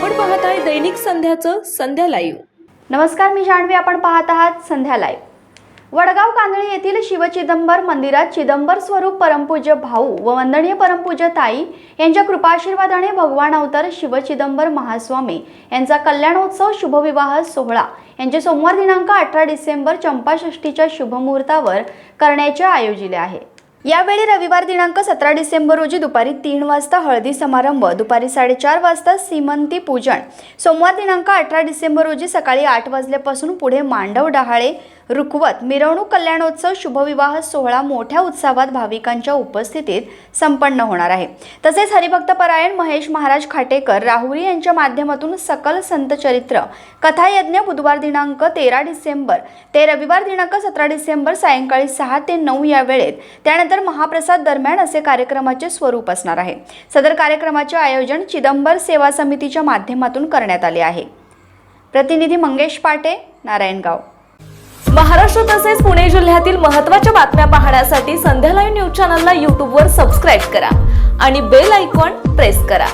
दैनिक संध्याचं संध्या live नमस्कार मी जाणवी आपण पाहत आहात संध्या लाईव्ह वडगाव कांदळी येथील शिवचिदंबर मंदिरात चिदंबर स्वरूप परमपूज्य भाऊ व वंदनीय परमपूज्य ताई यांच्या कृपाशीर्वादाने भगवान अवतार शिवचिदंबर महास्वामी यांचा कल्याणोत्सव शुभविवाह सोहळा यांचे सोमवार दिनांक अठरा डिसेंबर चंपाषष्ठीच्या शुभमुहूर्तावर करण्याचे आयोजिले आहे. यावेळी रविवार दिनांक सतरा डिसेंबर रोजी दुपारी तीन वाजता हळदी समारंभ दुपारी साडेचार वाजता सीमंती पूजन सोमवार दिनांक अठरा डिसेंबर रोजी सकाळी आठ वाजल्यापासून पुढे मांडव डहाळे रुखवत मिरवणूक कल्याणोत्सव शुभविवाह सोहळा मोठ्या उत्साहात भाविकांच्या उपस्थितीत संपन्न होणार आहे. तसेच हरिभक्त परायण महेश महाराज खाटेकर राहुरी यांच्या माध्यमातून सकल संत चरित्र कथायज्ञ बुधवार दिनांक तेरा डिसेंबर ते रविवार दिनांक सतरा डिसेंबर सायंकाळी सहा ते नऊ या वेळेत त्यानंतर त्यानंतर महाप्रसाद दरम्यान असे कार्यक्रमाचे स्वरूप असणार आहे. सदर कार्यक्रमाचे आयोजन चिदंबर सेवा समितीच्या माध्यमातून करण्यात आले आहे. प्रतिनिधी मंगेश पाटे नारायणगाव महाराष्ट्र तसेच पुणे जिल्ह्यातील महत्त्वाच्या बातम्या पाहण्यासाठी संध्या लाईव्ह न्यूज चॅनलला यूट्यूबवर सबस्क्राईब करा आणि बेल आयकॉन प्रेस करा.